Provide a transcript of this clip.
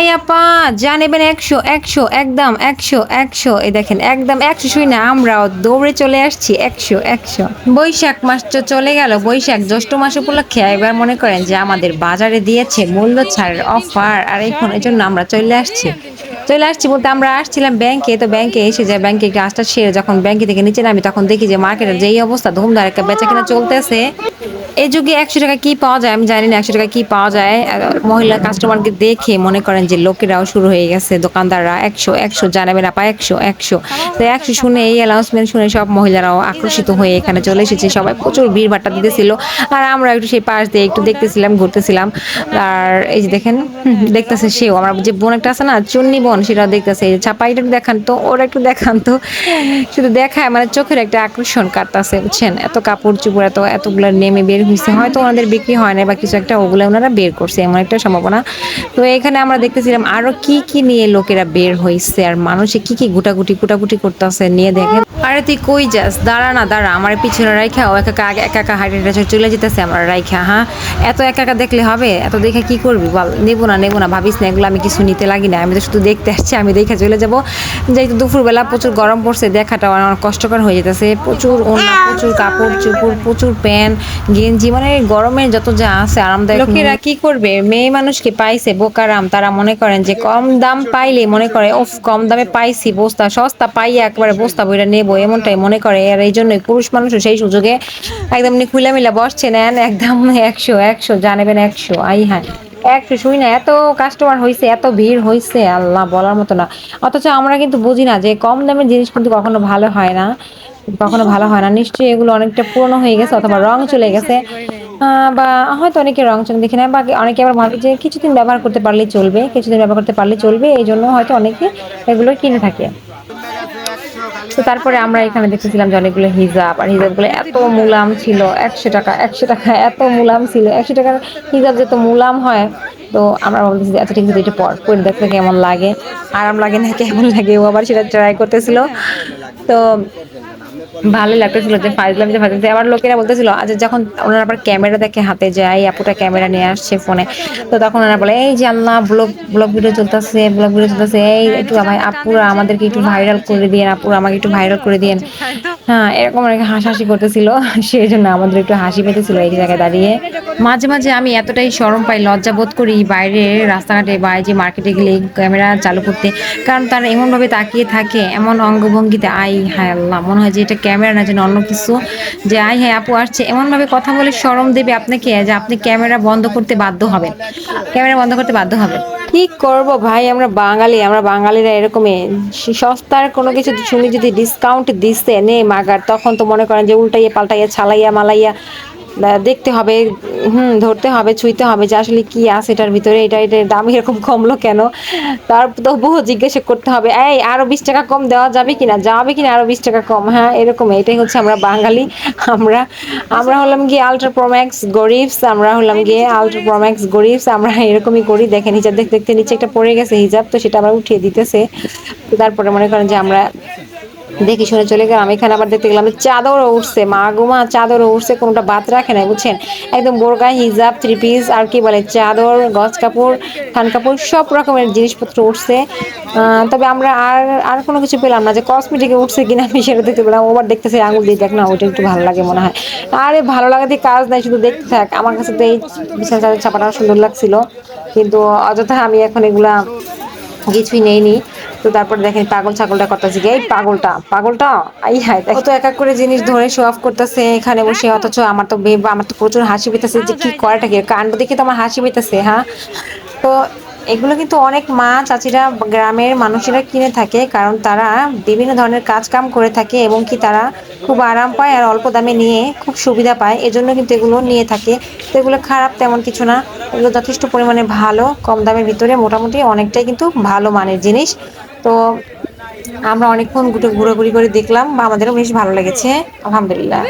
এই আপা, যা নেবেন একশো একশো, একদম একশো একশো। এই দেখেন, একদম একশো শুই না, আমরাও দৌড়ে চলে আসছি, একশো একশো। বৈশাখ মাস তো চলে গেল, বৈশাখ জ্যৈষ্ঠ মাস উপলক্ষে একবার মনে করেন যে আমাদের বাজারে দিয়েছে মূল্য ছাড়ের অফার আর এখন এই জন্য আমরা চলে আসছি। চলে আসছি বলতে আমরা আসছিলাম ব্যাংকে, তো ব্যাংকে এসে যায় ব্যাংকে কাজটা সেরে যখন ব্যাংকে থেকে নিচে নামি, তখন দেখি যে মার্কেটের যেই অবস্থা ধুমধার একটা বেচা কিনা চলতেছে। এই যুগে একশো টাকা কি পাওয়া যায়? আমি জানি না একশো টাকা কি পাওয়া যায়। মহিলা কাস্টমারকে দেখে মনে করেন যে লোকেরাও শুরু হয়ে গেছে, দোকানদাররা একশো একশো, জানাবে না পা একশো একশো। তো একশো শুনে, এই অ্যানাউন্সমেন্ট শুনে সব মহিলারাও আকর্ষিত হয়ে এখানে চলে এসেছে। সবাই প্রচুর ভিড় ভাট্টা দিতেছিল। আর আমরা একটু সেই পাশ দিয়ে একটু দেখতেছিলাম, ঘুরতেছিলাম। আর এই যে দেখেন দেখতেছে সেও। আমার যে বোন একটা আছে না, চুন্নি বোন, সেটাও দেখতেছে। ছাপাইটা দেখান তো, ওরা একটু দেখান তো। শুধু দেখায় মানে চোখের একটা আকর্ষণ কাটতেছে, বুঝছেন? এত কাপড় চুপড় এত, এতগুলো নেমে বের হয়েছে। হয়তো ওনাদের বিক্রি হয় না বা কিছু একটা, ওগুলো ওনারা বের করছে, এমন একটা সম্ভাবনা। তো এখানে আমরা দেখতেছিলাম আরও কি কি নিয়ে লোকেরা বের হয়েছে, আর মানুষে কি কি গুটাগুটি, কুটাকুটি করতেছে, নিয়ে দেখেন। আরে তুই কই যাস? দাঁড়া না দাঁড়া আমার পিছনে রাইখা ও একা একা একা একা হাইটে হাইটে চলে যেতেছে আমার রাইখা হ্যাঁ? এত একা একা দেখলে হবে? এত দেখে কি করবি? বল নেব না নেব না ভাবিস না এগুলো আমি কিছু নিতে লাগি না। আমি তো শুধু দেখতে আসছি আমি দেখে চলে যাব। যেহেতু দুপুরবেলা প্রচুর গরম পড়ছে দেখাটা আমার কষ্টকর হয়ে যেতেছে। প্রচুর ওনা প্রচুর কাপড় চুপড় প্রচুর প্যান্ট গেঞ্জি মানে গরমের যত যা আছে আরামদায়ক লোকেরা কি করবে? মেয়ে মানুষকে পাইছে বোকারাম তারা মনে করেন যে কম দাম পাইলে মনে করে ওফ কম দামে পাইছি বস্তা সস্তা পাইয়ে একবারে বস্তা বইটা নেব এমনটাই মনে করে। আর এই জন্যই পুরুষ মানুষও সেই সুযোগে একদম খুলামিলা বসছে, নেন, একদম একশো একশো, জানাবেন একশো, আই হ্যাঁ। একশো শুই না, এত কাস্টমার হয়েছে এত ভিড় হয়েছে আল্লাহ বলার মতো না। অথচ আমরা কিন্তু বুঝি না যে কম দামের জিনিস কিন্তু কখনো ভালো হয় না, কখনো ভালো হয় না। নিশ্চয়ই এগুলো অনেকটা পুরনো হয়ে গেছে অথবা রং চলে গেছে। বা হয়তো অনেকে রং চলে, দেখে না, বা অনেকে আবার ভাবে যে কিছুদিন ব্যবহার করতে পারলেই চলবে, কিছুদিন ব্যবহার করতে পারলে চলবে, এই জন্য হয়তো অনেকে এগুলো কিনে থাকে। তো তারপরে আমরা এখানে দেখেছিলাম যে অনেকগুলো হিজাব আর হিজাবগুলো এত মুলাম ছিল একশো টাকা একশো টাকা এত মুলাম ছিল একশো টাকার হিজাব যত মুলাম হয় তো আমরা বলতেছি যে, আচ্ছা ঠিক আছে এটা পর পরে দেখতে কেমন লাগে। আরাম লাগে না কেমন লাগে ও আবার সেটা ট্রাই করতেছিল। তো ভালো লাগতেছিল যে ফাইজলাম যে ফাইজলাম। আবার লোকেরা বলতেছিল আচ্ছা যখন ওনারা আবার ক্যামেরা দেখে হাতে যায়, আপুটা ক্যামেরা নিয়ে আসছে ফোনে তো তখন ওনারা বলে, এই যে আল্লাহ ব্লগ ব্লগ ভিডিও চলতেছে ব্লগ ভিডিও চলতেছে, এই একটু আমায় আপুরা আমাদেরকে একটু ভাইরাল করে দিয়েন, আপুরা আমাকে একটু ভাইরাল করে দিয়েন। হ্যাঁ এরকম অনেক হাসাহাসি করতেছিল সেই জন্য আমাদের একটু হাসি পেতেছিল এই জায়গায় দাঁড়িয়ে। মাঝে মাঝে আমি এতটাই শরম পাই, লজ্জা বোধ করি বাইরে রাস্তাঘাটে বা যে মার্কেটে গেলে ক্যামেরা চালু করতে। কারণ তারা এমনভাবে তাকিয়ে থাকে, এমন অঙ্গভঙ্গিতে, আই হায় আল্লাহ, মনে হয় যে এটা ক্যামেরা না, যেন অন্য কিছু। যে আই হ্যাঁ আপু আসছে, এমনভাবে কথা বলে শরম দেবে আপনাকে যে আপনি ক্যামেরা বন্ধ করতে বাধ্য হবেন। ক্যামেরা বন্ধ করতে বাধ্য হবেন। কি করব ভাই? আমরা বাঙালি, আমরা বাঙালিরা এরকমই। সস্তার কোনো কিছু শুনি যদি ডিসকাউন্ট দিচ্ছে নে মাগার, তখন তো মনে করেন যে উল্টাইয়া পাল্টাইয়া, ছালাইয়া মালাইয়া দেখতে হবে, হুম, ধরতে হবে, ছুঁইতে হবে যে আসলে কি আছে এটার ভিতরে, এটা এটার দাম এরকম কমলো কেন? তার তবুও জিজ্ঞাসা করতে হবে, এই, আরও বিশ টাকা কম দেওয়া যাবে কিনা? যাবে কিনা আরও বিশ টাকা কম? হ্যাঁ এরকম এটাই হচ্ছে আমরা বাঙালি, আমরা আমরা হলাম গিয়ে আলট্রা প্রোম্যাক্স গরিবস, আমরা হলাম গিয়ে আলট্রা প্রোম্যাক্স গরিবস, আমরা এরকমই করি, দেখেন হিজাব দেখতে দেখতে নিচে একটা পড়ে গেছে হিজাব, তো সেটা আবার উঠিয়ে দিতেছে। তারপরে মনে করেন যে আমরা দেখি শুনে চলে গেলাম। এখানে আবার দেখতে গেলাম চাদরও উঠছে। মা গুমা চাদরও উঠছে, কোনটা বাদ রাখে না বুঝছেন? একদম বোরকা হিজাব থ্রি পিস আর কি বলে, চাদর, গজ কাপড়, থান কাপড়, সব রকমের জিনিসপত্র উঠছে। তবে আমরা আর আর কোনো কিছু পেলাম না যে কসমেটিকে উঠছে কিনা আমি সেটা দেখতে পেলাম। ওবার দেখতেছি, আঙুল দিয়ে দেখ না, ওইটা একটু ভালো লাগে মনে হয়। আরে, ভালো লাগা দিয়ে কাজ নাই, শুধু দেখতে থাক। আমার কাছে তো এই বিশাল চাদর ছাপাটা সুন্দর লাগছিল। কিন্তু অযথা আমি এখন এগুলা কিছুই নেইনি। তো তারপরে দেখেন পাগল ছাগলটা করতেছে এই পাগলটা পাগলটা, আই হাই তো এক এক করে জিনিস ধরে শো অফ করতেছে এখানে বসে, অথচ আমার তো বেব আমার তো প্রচুর হাসি পেতেছে যে কি করাটা কি? কাণ্ড দেখে তো আমার হাসি পেতেছে হ্যাঁ? তো এগুলো কিন্তু অনেক মা চাচিরা গ্রামের মানুষেরা কিনে থাকে, কারণ তারা বিভিন্ন ধরনের কাজ কাম করে থাকে এবং কি তারা খুব আরাম পায় আর অল্প দামে নিয়ে খুব সুবিধা পায়। এজন্য কিন্তু এগুলো নিয়ে থাকে। তো এগুলো খারাপ তেমন কিছু না। এগুলো যথেষ্ট পরিমাণে ভালো, কম দামের ভিতরে মোটামুটি অনেকটাই কিন্তু ভালো মানের জিনিস। তো আমরা অনেকক্ষণ ঘুরে ঘুরে করে দেখলাম বা আমাদেরও বেশ ভালো লেগেছে আলহামদুলিল্লাহ।